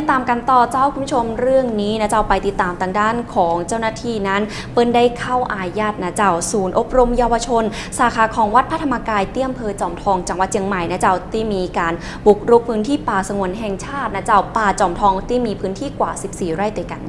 ไปตามกันต่อเจ้าคุณผู้ชมเรื่องนี้นะเจ้าไปติดตามทางด้านของเจ้าหน้าที่นั้นเปิ้นได้เข้าอาญาตนะเจ้าศูนย์อบรมเยาวชน สาขาของวัดพระธรรมกายเตี้ยมเพอจอมทองจังหวัดเชียงใหม่นะเจ้าที่มีการบุกรุกพื้นที่ป่าสงวนแห่งชาตินะเจ้าป่าจอมทองที่มีพื้นที่กว่า 14 ไร่ด้วยกัน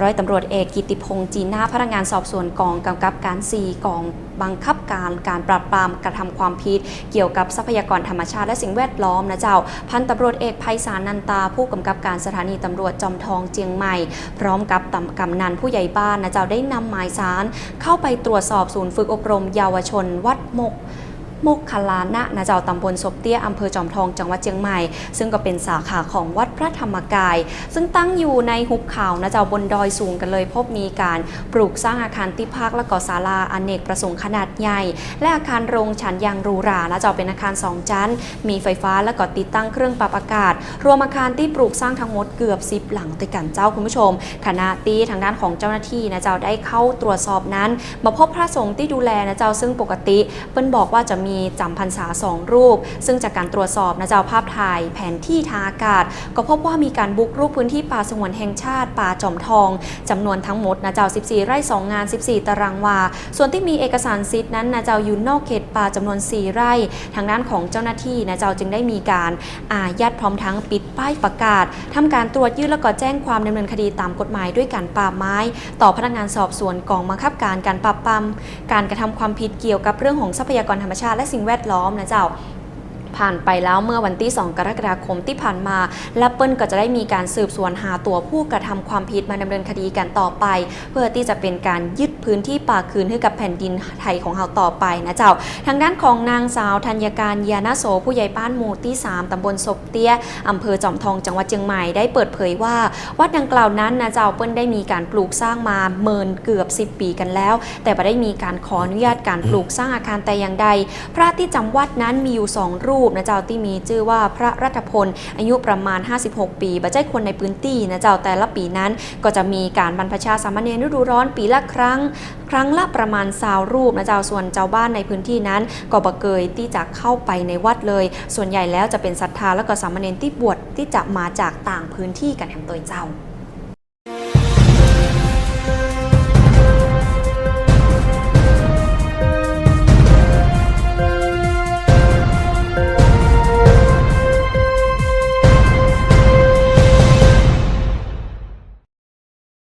ร้อยตำรวจเอกกิติพงษ์จีน่าพนักงานสอบสวนกองกำกับการ 4 กอง บังคับการการปราบปรามกระทำความผิด เกี่ยวกับทรัพยากรธรรมชาติและสิ่งแวดล้อมนะเจ้า พันตำรวจเอกไพศาลนันตา ผู้กำกับการสถานีตำรวจจอมทองเจียงใหม่ พร้อมกับตำกำนันผู้ใหญ่บ้านนะเจ้าได้นำหมายสารเข้าไปตรวจสอบศูนย์ฝึกอบรมเยาวชนวัดมก มุกคลานะนะเจ้าตำบลศพเตี้ยอำเภอจอมทองจังหวัดเชียงใหม่ ซึ่งก็เป็นสาขาของวัดพระธรรมกาย ซึ่งตั้งอยู่ในหุบเขานะเจ้าบนดอยสูงกันเลย พบมีการปลูกสร้างอาคารที่พักและก็ศาลาอเนกประสงค์ขนาดใหญ่ และอาคารโรงฉันยางรูรานะเจ้าเป็นอาคารสองชั้น มีไฟฟ้าและก็ติดตั้งเครื่องปรับอากาศ รวมอาคารที่ปลูกสร้างทั้งหมดเกือบ10หลังด้วยกันเจ้าคุณผู้ชมคณะตีทางด้านของเจ้าหน้าที่นะเจ้าได้เข้าตรวจสอบนั้น มาพบพระสงฆ์ที่ดูแลนะเจ้าซึ่งปกติเปิ้นบอกว่าจะมีีจำพรรษาสองรูป ซึ่งจากการตรวจสอบนะเจ้าภาพถ่ายแผนที่ทางอากาศ ก็พบว่ามีการบุกรุกพื้นที่ป่าสงวนแห่งชาติป่าจอมทองจำนวนทั้งหมดนะเจ้า 14 ไร่ 2 งาน 14 ตารางวา ส่วนที่มีเอกสารสิทธิ์นั้นนะเจ้าอยู่นอกเขตป่าจำนวน 4 ไร่ ทางด้านของเจ้าหน้าที่นะเจ้าจึงได้มีการอายัดพร้อมทั้งปิดป้ายประกาศทำการตรวจยึดและก็แจ้งความดำเนินคดีตามกฎหมายด้วยการป่าไม้ ต่อพนักงานสอบสวนกองบังคับการการปราบปรามการกระทำความผิดเกี่ยวกับเรื่องของทรัพยากรธรรมชาติและสิ่งแวดล้อมนะเจ้า ผ่านไปแล้วเมื่อวันที่ 2 กรกฎาคมที่ผ่านมา และเปิ้ลก็จะได้มีการสืบสวนหาตัวผู้กระทำความผิดมาดำเนินคดีกันต่อไป เพื่อที่จะเป็นการยึดพื้นที่ป่าคืนให้กับแผ่นดินไทยของเราต่อไปนะเจ้า ทางด้านของนางสาวธัญการยานาโสผู้ใหญ่บ้านหมู่ที่ 3ตำบลศพเตี้ยอำเภอจอมทองจังหวัดเชียงใหม่ได้เปิดเผยว่า วัดดังกล่าวนั้นนะเจ้าเปิ้ลได้มีการปลูกสร้างมาเมินเกือบ 10 ปีกันแล้ว แต่ไม่ได้มีการขออนุญาตการปลูกสร้างอาคารแต่อย่างใด พระที่จำวัดนั้นมีอยู่ 2 รูปนะเจ้าที่มีชื่อว่าพระรัตพล อายุประมาณ 56 ปีบัจใจคนในพื้นที่นะเจ้าแต่ละปีนั้น ก็จะมีการบรรพชาสามเณรฤดูร้อนปีละครั้ง ครั้งละประมาณสาวรูปนะเจ้าส่วนเจ้าบ้านในพื้นที่นั้น ก็บะเกยที่จะเข้าไปในวัดเลย ส่วนใหญ่แล้วจะเป็นศรัทธาและก็สามเณรที่บวชที่จะมาจากต่างพื้นที่กันแถมตัวเจ้า